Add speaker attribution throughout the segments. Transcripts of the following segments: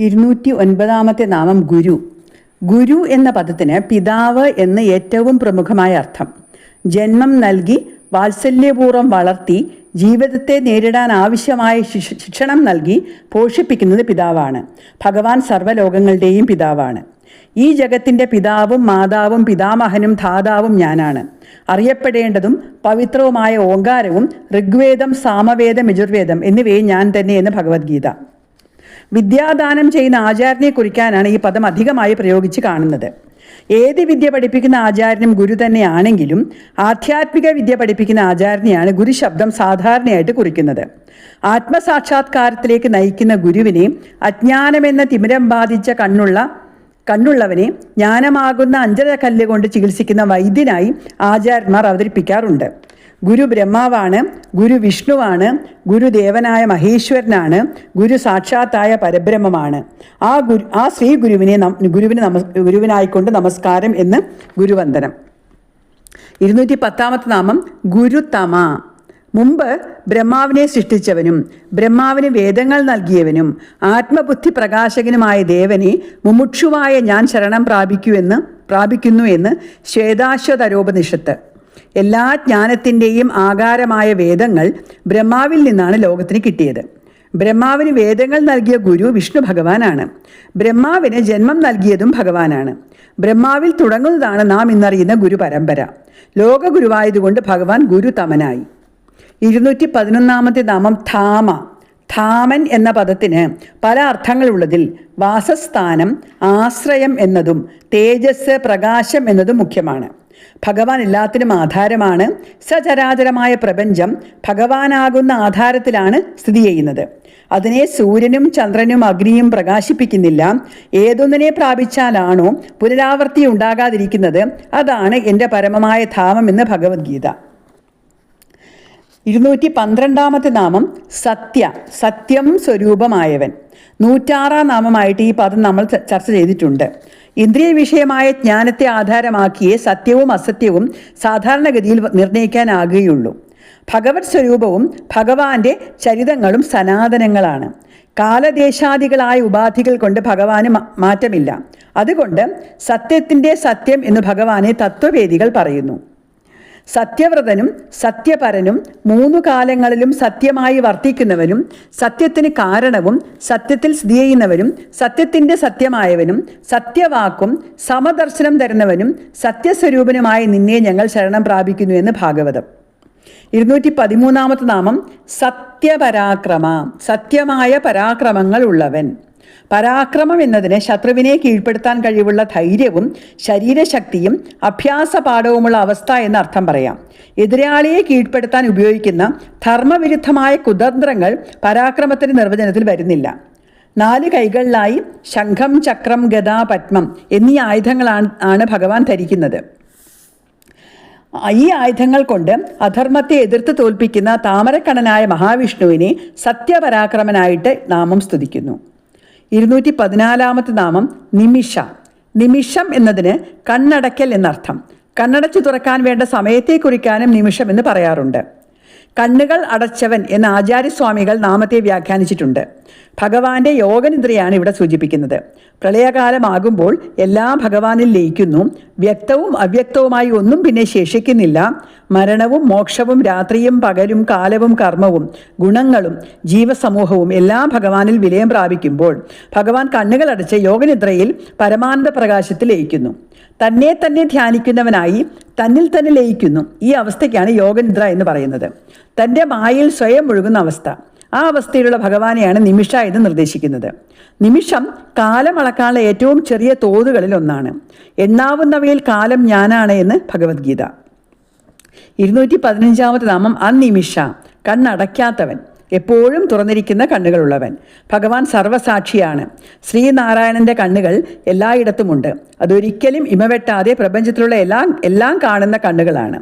Speaker 1: ഇരുന്നൂറ്റി ഒൻപതാമത്തെ നാമം ഗുരു. ഗുരു എന്ന പദത്തിന് പിതാവ് എന്ന് ഏറ്റവും പ്രമുഖമായ അർത്ഥം. ജന്മം നൽകി വാത്സല്യപൂർവം വളർത്തി ജീവിതത്തെ നേരിടാൻ ആവശ്യമായ ശിക്ഷ- ശിക്ഷണം നൽകി പോഷിപ്പിക്കുന്നത് പിതാവാണ്. ഭഗവാൻ സർവലോകങ്ങളുടെയും പിതാവാണ്. ഈ ജഗത്തിന്റെ പിതാവും മാതാവും പിതാമഹനും ധാതാവും ഞാനാണ്. അറിയപ്പെടേണ്ടതും പവിത്രവുമായ ഓങ്കാരവും ഋഗ്വേദം സാമവേദം യജുർവേദം എന്നിവയെ ഞാൻ തന്നെയെന്ന് ഭഗവത്ഗീത. വിദ്യാദാനം ചെയ്യുന്ന ആചാര്യനെ കുറിക്കാനാണ് ഈ പദം അധികമായി പ്രയോഗിച്ച് കാണുന്നത്. ഏത് വിദ്യ പഠിപ്പിക്കുന്ന ആചാര്യനും ഗുരു തന്നെയാണെങ്കിലും ആധ്യാത്മിക വിദ്യ പഠിപ്പിക്കുന്ന ആചാര്യനെയാണ് ഗുരുശബ്ദം സാധാരണയായിട്ട് കുറിക്കുന്നത്. ആത്മസാക്ഷാത്കാരത്തിലേക്ക് നയിക്കുന്ന ഗുരുവിനെ അജ്ഞാനമെന്ന തിമിരം ബാധിച്ച കണ്ണുള്ള കണ്ണുള്ളവനെ ജ്ഞാനമാകുന്ന അഞ്ചര കല്ല് കൊണ്ട് ചികിത്സിക്കുന്ന വൈദ്യനായി ആചാര്യന്മാർ അവതരിപ്പിക്കാറുണ്ട്. ഗുരു ബ്രഹ്മാവാണ് ഗുരു വിഷ്ണുവാണ് ഗുരുദേവനായ മഹേശ്വരനാണ് ഗുരു സാക്ഷാത്തായ പരബ്രഹ്മമാണ്. ആ ഗുരു ആ ശ്രീ ഗുരുവിനെ ഗുരുവിന് നമസ് ഗുരുവിനായിക്കൊണ്ട് നമസ്കാരം എന്ന് ഗുരുവന്ദനം. ഇരുന്നൂറ്റി പത്താമത്തെ നാമം ഗുരുതമ മുമ്പ് ബ്രഹ്മാവിനെ സൃഷ്ടിച്ചവനും ബ്രഹ്മാവിന് വേദങ്ങൾ നൽകിയവനും ആത്മബുദ്ധി പ്രകാശകനുമായ ദേവനെ മുമുക്ഷുവായ ഞാൻ ശരണം പ്രാപിക്കൂ എന്ന് പ്രാപിക്കുന്നു എന്ന് ശ്വേതാശ്വതരോപനിഷത്ത്. എല്ലാ ജ്ഞാനത്തിന്റെയും ആകാരമായ വേദങ്ങൾ ബ്രഹ്മാവിൽ നിന്നാണ് ലോകത്തിന് കിട്ടിയത്. ബ്രഹ്മാവിന് വേദങ്ങൾ നൽകിയ ഗുരു വിഷ്ണു ഭഗവാനാണ്. ബ്രഹ്മാവിന് ജന്മം നൽകിയതും ഭഗവാനാണ്. ബ്രഹ്മാവിൽ തുടങ്ങുന്നതാണ് നാം ഇന്നറിയുന്ന ഗുരു പരമ്പര. ലോകഗുരുവായതുകൊണ്ട് ഭഗവാൻ ഗുരുതമനായി. ഇരുന്നൂറ്റി പതിനൊന്നാമത്തെ നാമം ധാമ. ധാമൻ എന്ന പദത്തിന് പല അർത്ഥങ്ങളുള്ളതിൽ വാസസ്ഥാനം ആശ്രയം എന്നതും തേജസ് പ്രകാശം എന്നതും മുഖ്യമാണ്. ഭഗവാൻ എല്ലാത്തിനും ആധാരമാണ്. സചരാചരമായ പ്രപഞ്ചം ഭഗവാനാകുന്ന ആധാരത്തിലാണ് സ്ഥിതി ചെയ്യുന്നത്. അതിനെ സൂര്യനും ചന്ദ്രനും അഗ്നിയും പ്രകാശിപ്പിക്കുന്നില്ല. ഏതൊന്നിനെ പ്രാപിച്ചാലാണോ പുനരാവർത്തി ഉണ്ടാകാതിരിക്കുന്നത്? അതാണ് എന്റെ പരമമായ ധാമം എന്ന് ഭഗവത്ഗീത. ഇരുന്നൂറ്റി പന്ത്രണ്ടാമത്തെ നാമം സത്യ സത്യം സ്വരൂപമായവൻ. നൂറ്റാറാം നാമമായിട്ട് ഈ പദം നമ്മൾ ചർച്ച ചെയ്തിട്ടുണ്ട്. ഇന്ദ്രിയ വിഷയമായ ജ്ഞാനത്തെ ആധാരമാക്കിയേ സത്യവും അസത്യവും സാധാരണഗതിയിൽ നിർണയിക്കാനാകുകയുള്ളൂ ഭഗവത് സ്വരൂപവും ഭഗവാന്റെ ചരിതങ്ങളും സനാതനങ്ങളാണ്. കാലദേശാദികളായ ഉപാധികൾ കൊണ്ട് ഭഗവാന് മാറ്റമില്ല. അതുകൊണ്ട് സത്യത്തിന്റെ സത്യം എന്ന് ഭഗവാനെ തത്വവേദികൾ പറയുന്നു. സത്യവ്രതനും സത്യപരനും മൂന്നു കാലങ്ങളിലും സത്യമായി വർത്തിക്കുന്നവനും സത്യത്തിന് കാരണവും സത്യത്തിൽ സ്ഥിതി ചെയ്യുന്നവനും സത്യത്തിന്റെ സത്യമായവനും സത്യവാക്കും സമദർശനം തരുന്നവനും സത്യസ്വരൂപനുമായി നിന്നെ ഞങ്ങൾ ശരണം പ്രാപിക്കുന്നു എന്ന് ഭാഗവതം. ഇരുന്നൂറ്റി പതിമൂന്നാമത്തെ നാമം സത്യപരാക്രമ സത്യമായ പരാക്രമങ്ങൾ ഉള്ളവൻ. പരാക്രമം എന്നതിന് ശത്രുവിനെ കീഴ്പ്പെടുത്താൻ കഴിവുള്ള ധൈര്യവും ശരീരശക്തിയും അഭ്യാസപാഠവുമുള്ള അവസ്ഥ എന്ന അർത്ഥം പറയാം. എതിരാളിയെ കീഴ്പ്പെടുത്താൻ ഉപയോഗിക്കുന്ന ധർമ്മവിരുദ്ധമായ കുതന്ത്രങ്ങൾ പരാക്രമത്തിന്റെ നിർവചനത്തിൽ വരുന്നില്ല. നാല് കൈകളിലായി ശംഖം ചക്രം ഗദ പത്മം എന്നീ ആയുധങ്ങളാണ് ആണ് ഭഗവാൻ ധരിക്കുന്നത്. ഈ ആയുധങ്ങൾ കൊണ്ട് അധർമ്മത്തെ എതിർത്ത് തോൽപ്പിക്കുന്ന താമരക്കണനായ മഹാവിഷ്ണുവിനെ സത്യപരാക്രമനായിട്ട് നാമം സ്തുതിക്കുന്നു. ഇരുന്നൂറ്റി പതിനാലാമത്തെ നാമം നിമിഷ. നിമിഷം എന്നതിന് കണ്ണടയ്ക്കൽ എന്നർത്ഥം. കണ്ണടച്ചു തുറക്കാൻ വേണ്ട സമയത്തെ കുറിക്കാനും നിമിഷം എന്ന് പറയാറുണ്ട്. കണ്ണുകൾ അടച്ചവൻ എന്ന ആചാര്യസ്വാമികൾ നാമത്തെ വ്യാഖ്യാനിച്ചിട്ടുണ്ട്. ഭഗവാന്റെ യോഗനിദ്രയാണ് ഇവിടെ സൂചിപ്പിക്കുന്നത്. പ്രളയകാലമാകുമ്പോൾ എല്ലാം ഭഗവാനിൽ ലയിക്കുന്നു. വ്യക്തവും അവ്യക്തവുമായി ഒന്നും പിന്നെ ശേഷിക്കുന്നില്ല. മരണവും മോക്ഷവും രാത്രിയും പകലും കാലവും കർമ്മവും ഗുണങ്ങളും ജീവസമൂഹവും എല്ലാം ഭഗവാനിൽ വിലയം പ്രാപിക്കുമ്പോൾ ഭഗവാൻ കണ്ണുകളടച്ച് യോഗനിദ്രയിൽ പരമാനന്ദ പ്രകാശത്തിൽ ലയിക്കുന്നു. തന്നെ തന്നെ ധ്യാനിക്കുന്നവനായി തന്നിൽ തന്നെ ലയിക്കുന്നു. ഈ അവസ്ഥയ്ക്കാണ് യോഗനിദ്ര എന്ന് പറയുന്നത്. തന്റെ മായയിൽ സ്വയം ഒഴുകുന്ന അവസ്ഥ. ആ അവസ്ഥയിലുള്ള ഭഗവാനെയാണ് നിമിഷ എന്ന് നിർദ്ദേശിക്കുന്നത്. നിമിഷം കാലം അളക്കാനുള്ള ഏറ്റവും ചെറിയ തോതുകളിൽ ഒന്നാണ്. എണ്ണാവുന്നവയിൽ കാലം ഞാനാണ് എന്ന് ഭഗവത്ഗീത. ഇരുന്നൂറ്റി പതിനഞ്ചാമത്തെ നാമം അനിമിഷ കണ്ണടയ്ക്കാത്തവൻ. എപ്പോഴും തുറന്നിരിക്കുന്ന കണ്ണുകളുള്ളവൻ. ഭഗവാൻ സർവസാക്ഷിയാണ് ശ്രീനാരായണന്റെ കണ്ണുകൾ എല്ലായിടത്തുമുണ്ട്. അതൊരിക്കലും ഇമവെട്ടാതെ പ്രപഞ്ചത്തിലുള്ള എല്ലാം എല്ലാം കാണുന്ന കണ്ണുകളാണ്.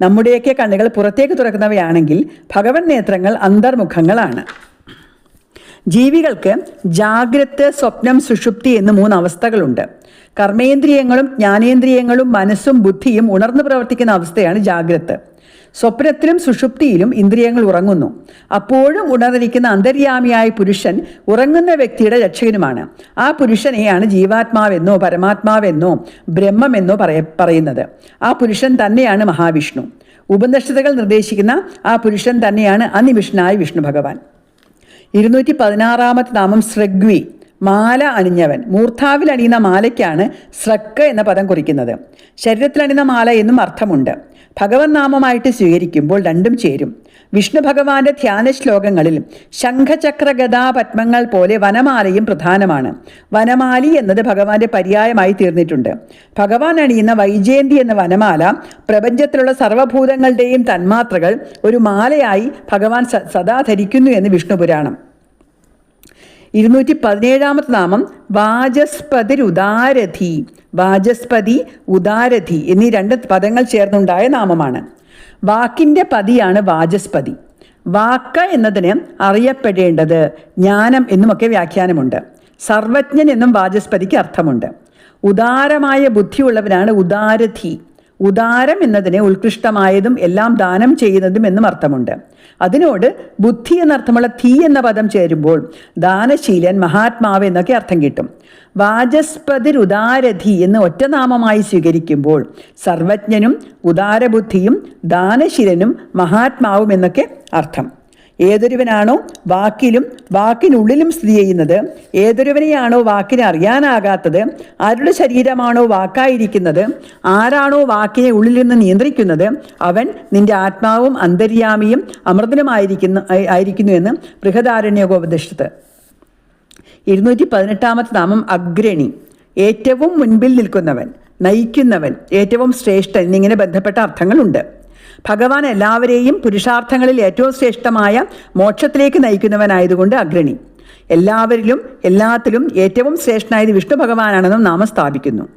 Speaker 1: നമ്മുടെയൊക്കെ കണ്ണുകൾ പുറത്തേക്ക് തുറക്കുന്നവയാണെങ്കിൽ ഭഗവൻ നേത്രങ്ങൾ അന്തർമുഖങ്ങളാണ്. ജീവികൾക്ക് ജാഗ്രത് സ്വപ്നം സുഷുപ്തി എന്ന് മൂന്ന് അവസ്ഥകളുണ്ട്. കർമ്മേന്ദ്രിയങ്ങളും ജ്ഞാനേന്ദ്രിയങ്ങളും മനസ്സും ബുദ്ധിയും ഉണർന്നു പ്രവർത്തിക്കുന്ന അവസ്ഥയാണ് ജാഗ്രത്. സ്വപ്നത്തിലും സുഷുപ്തിയിലും ഇന്ദ്രിയങ്ങൾ ഉറങ്ങുന്നു. അപ്പോഴും ഉണർന്നിരിക്കുന്ന അന്തര്യാമിയായ പുരുഷൻ ഉറങ്ങുന്ന വ്യക്തിയുടെ രക്ഷകനുമാണ്. ആ പുരുഷനെയാണ് ജീവാത്മാവെന്നോ പരമാത്മാവെന്നോ ബ്രഹ്മമെന്നോ പറയ പറയുന്നത്. ആ പുരുഷൻ തന്നെയാണ് മഹാവിഷ്ണു. ഉപനിഷത്തുകൾ നിർദ്ദേശിക്കുന്ന ആ പുരുഷൻ തന്നെയാണ് അനിമിഷനായ വിഷ്ണു ഭഗവാൻ. ഇരുന്നൂറ്റി പതിനാറാമത്തെ നാമം സൃഗ്വി മാല അണിഞ്ഞവൻ. മൂർധാവിൽ അണിയുന്ന മാലയ്ക്കാണ് സ്രക്ക് എന്ന പദം കുറിക്കുന്നത്. ശരീരത്തിൽ അണിയുന്ന മാല എന്നും അർത്ഥമുണ്ട്. ഭഗവൻ നാമമായിട്ട് സ്വീകരിക്കുമ്പോൾ രണ്ടും ചേരും. വിഷ്ണു ഭഗവാന്റെ ധ്യാന ശ്ലോകങ്ങളിൽ ശംഖചക്ര ഗദാ പത്മങ്ങൾ പോലെ വനമാലയും പ്രധാനമാണ്. വനമാലി എന്നത് ഭഗവാന്റെ പര്യായമായി തീർന്നിട്ടുണ്ട്. ഭഗവാൻ അണിയുന്ന വൈജയന്തി എന്ന വനമാല പ്രപഞ്ചത്തിലുള്ള സർവഭൂതങ്ങളുടെയും തന്മാത്രകൾ ഒരു മാലയായി ഭഗവാൻ സദാ ധരിക്കുന്നു എന്ന് വിഷ്ണു പുരാണം ഇരുന്നൂറ്റി പതിനേഴാമത്തെ നാമം വാചസ്പതി ഉദാരഥി വാചസ്പതി ഉദാരഥി എന്നീ രണ്ട് പദങ്ങൾ ചേർന്നുണ്ടായ നാമമാണ്. വാക്കിന്റെ പതിയാണ് വാചസ്പതി. വാക്ക് എന്നതിന് അറിയപ്പെടേണ്ടത് ജ്ഞാനം എന്നുമൊക്കെ വ്യാഖ്യാനമുണ്ട്. സർവജ്ഞൻ എന്നും വാചസ്പതിക്ക് അർത്ഥമുണ്ട്. ഉദാരമായ ബുദ്ധിയുള്ളവനാണ് ഉദാരഥി ഉദാരം എന്നതിന് ഉത്കൃഷ്ടമായതും എല്ലാം ദാനം ചെയ്യുന്നതും എന്നും അർത്ഥമുണ്ട്. അതിനോട് ബുദ്ധി എന്നർത്ഥമുള്ള തീ എന്ന പദം ചേരുമ്പോൾ ദാനശീലൻ മഹാത്മാവ് എന്നൊക്കെ അർത്ഥം കിട്ടും. വാചസ്പതിർ ഉദാരധി എന്ന് ഒറ്റനാമമായി സ്വീകരിക്കുമ്പോൾ സർവജ്ഞനും ഉദാരബുദ്ധിയും ദാനശീലനും മഹാത്മാവും എന്നൊക്കെ അർത്ഥം. ഏതൊരുവനാണോ വാക്കിലും വാക്കിനുള്ളിലും സ്ഥിതി ചെയ്യുന്നത്? ഏതൊരുവനെയാണോ വാക്കിനെ അറിയാനാകാത്തത്? ആരുടെ ശരീരമാണോ വാക്കായിരിക്കുന്നത്? ആരാണോ വാക്കിനെ ഉള്ളിൽ നിന്ന് നിയന്ത്രിക്കുന്നത്? അവൻ നിന്റെ ആത്മാവും അന്തര്യാമിയും അമൃതനുമായിരിക്കുന്നു ആയി- ആയിരിക്കുന്നു എന്ന് ബൃഹദാരണ്യോപനിഷത്ത് ഇരുന്നൂറ്റി പതിനെട്ടാമത്തെ നാമം അഗ്രണി ഏറ്റവും മുൻപിൽ നിൽക്കുന്നവൻ നയിക്കുന്നവൻ ഏറ്റവും ശ്രേഷ്ഠൻ എന്നിങ്ങനെ ബന്ധപ്പെട്ട അർത്ഥങ്ങളുണ്ട്. ഭഗവാൻ എല്ലാവരെയും പുരുഷാർത്ഥങ്ങളിൽ ഏറ്റവും ശ്രേഷ്ഠമായ മോക്ഷത്തിലേക്ക് നയിക്കുന്നവനായതുകൊണ്ട് അഗ്രണി എല്ലാവരിലും എല്ലാത്തിലും ഏറ്റവും ശ്രേഷ്ഠനായത് വിഷ്ണു ഭഗവാനാണെന്നും നാമം സ്ഥാപിക്കുന്നു.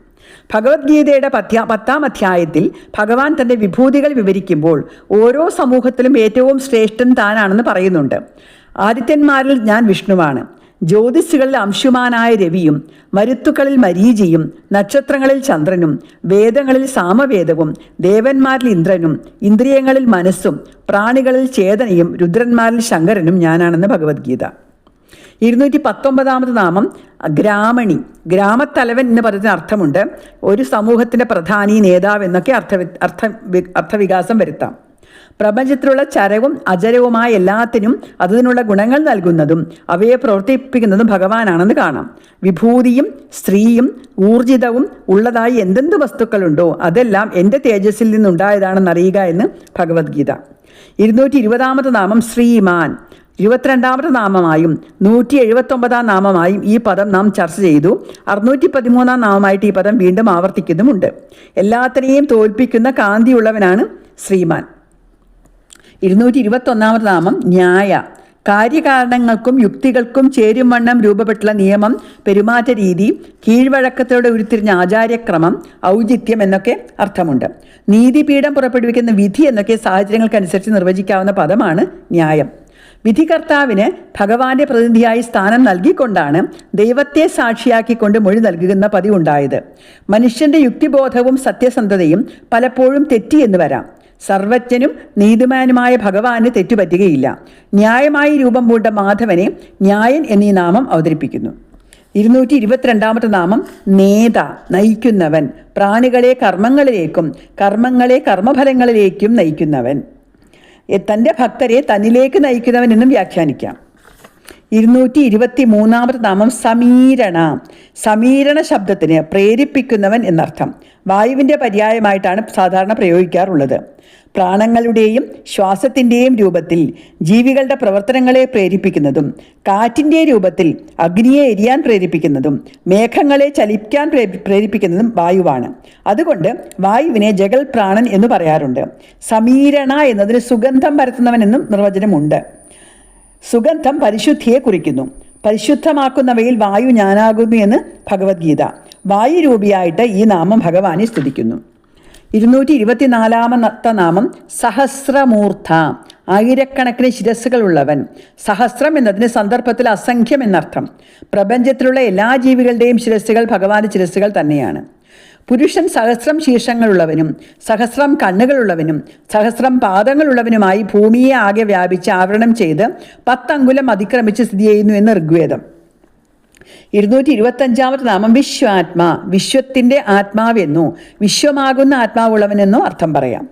Speaker 1: ഭഗവത്ഗീതയുടെ പത്യ പത്താം അധ്യായത്തിൽ ഭഗവാൻ തന്റെ വിഭൂതികൾ വിവരിക്കുമ്പോൾ ഓരോ സമൂഹത്തിലും ഏറ്റവും ശ്രേഷ്ഠൻ താനാണെന്ന് പറയുന്നുണ്ട്. ആദിത്യന്മാരിൽ ഞാൻ വിഷ്ണുവാണ്. ജ്യോതിസുകളിൽ അംശുമാനായ രവിയും മരുത്തുക്കളിൽ മരീചിയും നക്ഷത്രങ്ങളിൽ ചന്ദ്രനും വേദങ്ങളിൽ സാമവേദവും ദേവന്മാരിൽ ഇന്ദ്രനും ഇന്ദ്രിയങ്ങളിൽ മനസ്സും പ്രാണികളിൽ ചേതനയും രുദ്രന്മാരിൽ ശങ്കരനും ഞാനാണെന്ന് ഭഗവത്ഗീത. ഇരുന്നൂറ്റി പത്തൊമ്പതാമത് നാമം ഗ്രാമണി. ഗ്രാമത്തലവൻ എന്ന് പദത്തിന് അർത്ഥമുണ്ട് ഒരു സമൂഹത്തിന്റെ പ്രധാനി നേതാവ് എന്നൊക്കെ അർത്ഥ അർത്ഥ അർത്ഥവികാസം വരുത്താം. പ്രപഞ്ചത്തിലുള്ള ചരവും അചരവുമായ എല്ലാത്തിനും അതിനുള്ള ഗുണങ്ങൾ നൽകുന്നതും അവയെ പ്രവർത്തിപ്പിക്കുന്നതും ഭഗവാനാണെന്ന് കാണാം. വിഭൂതിയും സ്ത്രീയും ഊർജിതവും ഉള്ളതായി എന്തെന്ത് വസ്തുക്കളുണ്ടോ അതെല്ലാം എന്റെ തേജസ്സിൽ നിന്നുണ്ടായതാണെന്ന് അറിയുക എന്ന് ഭഗവത്ഗീത. ഇരുന്നൂറ്റി ഇരുപതാമത്തെ നാമം ശ്രീമാൻ. ഇരുപത്തിരണ്ടാമത്തെ നാമമായും നൂറ്റി എഴുപത്തൊമ്പതാം നാമമായും ഈ പദം നാം ചർച്ച ചെയ്തു. അറുന്നൂറ്റി പതിമൂന്നാം നാമമായിട്ട് ഈ പദം വീണ്ടും ആവർത്തിക്കുന്നുമുണ്ട്. എല്ലാത്തിനെയും തോൽപ്പിക്കുന്ന കാന്തിയുള്ളവനാണ് ശ്രീമാൻ. ഇരുന്നൂറ്റി ഇരുപത്തൊന്നാമത് നാമം ന്യായ. കാര്യകാരണങ്ങൾക്കും യുക്തികൾക്കും ചേരും വണ്ണം രൂപപ്പെട്ടുള്ള നിയമം പെരുമാറ്റ രീതി കീഴ്വഴക്കത്തോടെ ഉരുത്തിരിഞ്ഞ ആചാര്യക്രമം ഔചിത്യം എന്നൊക്കെ അർത്ഥമുണ്ട്. നീതിപീഠം പുറപ്പെടുവിക്കുന്ന വിധി എന്നൊക്കെ സാഹചര്യങ്ങൾക്കനുസരിച്ച് നിർവചിക്കാവുന്ന പദമാണ് ന്യായം. വിധികർത്താവിന് ഭഗവാന്റെ പ്രതിനിധിയായി സ്ഥാനം നൽകിക്കൊണ്ടാണ് ദൈവത്തെ സാക്ഷിയാക്കിക്കൊണ്ട് മൊഴി നൽകുന്ന പതിവുണ്ടായത്. മനുഷ്യന്റെ യുക്തിബോധവും സത്യസന്ധതയും പലപ്പോഴും തെറ്റി എന്ന് വരാം. സർവജ്ഞനും നീതിമാനുമായ ഭഗവാന് തെറ്റുപറ്റുകയില്ല. ന്യായമായി രൂപം പൂണ്ട മാധവനെ ന്യായൻ എന്നീ നാമം അവതരിപ്പിക്കുന്നു. ഇരുന്നൂറ്റി ഇരുപത്തിരണ്ടാമത്തെ നാമം നേത നയിക്കുന്നവൻ. പ്രാണികളെ കർമ്മങ്ങളിലേക്കും കർമ്മങ്ങളെ കർമ്മഫലങ്ങളിലേക്കും നയിക്കുന്നവൻ. തന്റെ ഭക്തരെ തന്നിലേക്ക് നയിക്കുന്നവൻ എന്നും വ്യാഖ്യാനിക്കാം. ഇരുന്നൂറ്റി ഇരുപത്തി മൂന്നാമത്തെ നാമം സമീരണ. സമീരണ ശബ്ദത്തിന് പ്രേരിപ്പിക്കുന്നവൻ എന്നർത്ഥം. വായുവിന്റെ പര്യായമായിട്ടാണ് സാധാരണ പ്രയോഗിക്കാറുള്ളത്. പ്രാണങ്ങളുടെയും ശ്വാസത്തിന്റെയും രൂപത്തിൽ ജീവികളുടെ പ്രവർത്തനങ്ങളെ പ്രേരിപ്പിക്കുന്നതും കാറ്റിന്റെ രൂപത്തിൽ അഗ്നിയെ എരിയാൻ പ്രേരിപ്പിക്കുന്നതും മേഘങ്ങളെ ചലിക്കാൻ പ്രേരിപ്പിക്കുന്നതും വായുവാണ്. അതുകൊണ്ട് വായുവിനെ ജഗൽ പ്രാണൻ എന്ന് പറയാറുണ്ട്. സമീരണ എന്നതിന് സുഗന്ധം പരത്തുന്നവൻ എന്നും നിർവചനമുണ്ട്. സുഗന്ധം പരിശുദ്ധിയെ കുറിക്കുന്നു. പരിശുദ്ധമാക്കുന്നവയിൽ വായു ഞാനാകുന്നു എന്ന് ഭഗവത്ഗീത. വായു രൂപിയായിട്ട് ഈ നാമം ഭഗവാനെ സ്തുതിക്കുന്നു. ഇരുന്നൂറ്റി ഇരുപത്തിനാലാമത്തെ നാമം സഹസ്രമൂർധ ആയിരക്കണക്കിന് ശിരസ്സുകളുള്ളവൻ. സഹസ്രം എന്നതിന് സന്ദർഭത്തിൽ അസംഖ്യം എന്നർത്ഥം. പ്രപഞ്ചത്തിലുള്ള എല്ലാ ജീവികളുടെയും ശിരസ്സുകൾ ഭഗവാന്റെ ശിരസ്സുകൾ തന്നെയാണ്. പുരുഷൻ സഹസ്രം ശീർഷങ്ങളുള്ളവനും സഹസ്രം കണ്ണുകളുള്ളവനും സഹസ്രം പാദങ്ങളുള്ളവനുമായി ഭൂമിയെ ആകെ വ്യാപിച്ച് ആവരണം ചെയ്ത് പത്തങ്കുലം അതിക്രമിച്ച് സ്ഥിതി ചെയ്യുന്നു എന്ന് ഋഗ്വേദം. ഇരുന്നൂറ്റി ഇരുപത്തഞ്ചാമത്തെ നാമം വിശ്വാത്മാ വിശ്വത്തിന്റെ ആത്മാവെന്നോ വിശ്വമാകുന്ന ആത്മാവുള്ളവനെന്നോ അർത്ഥം പറയാം.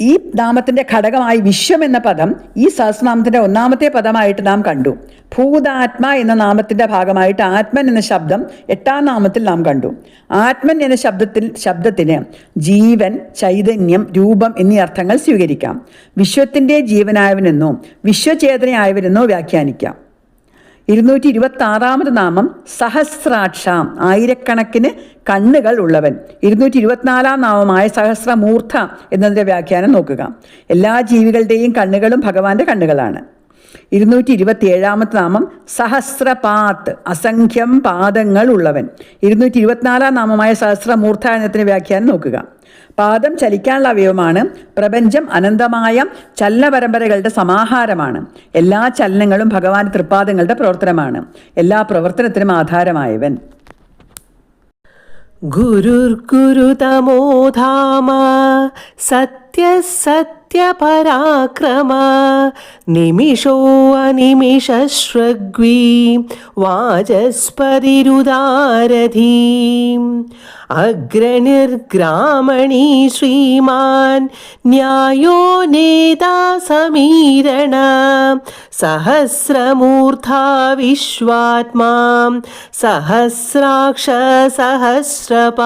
Speaker 1: ഈ നാമത്തിന്റെ ഘടകമായി വിശ്വം എന്ന പദം ഈ സഹസ്രനാമത്തിന്റെ ഒന്നാമത്തെ പദമായിട്ട് നാം കണ്ടു. ഭൂതാത്മ എന്ന നാമത്തിന്റെ ഭാഗമായിട്ട് ആത്മൻ എന്ന ശബ്ദം എട്ടാം നാമത്തിൽ നാം കണ്ടു. ആത്മൻ എന്ന ശബ്ദത്തിൽ ശബ്ദത്തിന് ജീവൻ ചൈതന്യം രൂപം എന്നീ അർത്ഥങ്ങൾ സ്വീകരിക്കാം. വിശ്വത്തിന്റെ ജീവനായവനെന്നോ വിശ്വചേതനയായവനെന്നോ വ്യാഖ്യാനിക്കാം. ഇരുന്നൂറ്റി ഇരുപത്തി ആറാമത് നാമം സഹസ്രാക്ഷാം. ആയിരക്കണക്കിന് കണ്ണുകൾ ഉള്ളവൻ. ഇരുന്നൂറ്റി ഇരുപത്തിനാലാം നാമമായ സഹസ്രമൂർധ എന്നതിന്റെ വ്യാഖ്യാനം നോക്കുക. എല്ലാ ജീവികളുടെയും കണ്ണുകളും ഭഗവാന്റെ കണ്ണുകളാണ്. ഇരുന്നൂറ്റി ഇരുപത്തി ഏഴാമത്തെ നാമം സഹസ്രപാത്ത്. അസംഖ്യം പാദങ്ങൾ ഉള്ളവൻ. ഇരുന്നൂറ്റി ഇരുപത്തിനാലാം നാമമായ സഹസ്രമൂർധ എന്നതിന് വ്യാഖ്യാനം നോക്കുക. പാദം ചലിക്കാനുള്ള അവയവമാണ്. പ്രപഞ്ചം അനന്തമായ ചലന പരമ്പരകളുടെ സമാഹാരമാണ്. എല്ലാ ചലനങ്ങളും ഭഗവാൻ തൃപാദങ്ങളുടെ പ്രവർത്തനമാണ്. എല്ലാ പ്രവർത്തനത്തിനും ആധാരമായവൻ.
Speaker 2: ഗുരുർ ഗുരുതമോധാമ സത്യസത്യ सत्यपराक्रम निमिषो अनिमिषश्रग्वी वाचस्पतिरुदारधीम् अग्रनिर्ग्रामणी श्रीमान् न्यायो नेता समीरण सहस्रमूर्धा विश्वात्मा सहस्राक्ष सहस्रपात्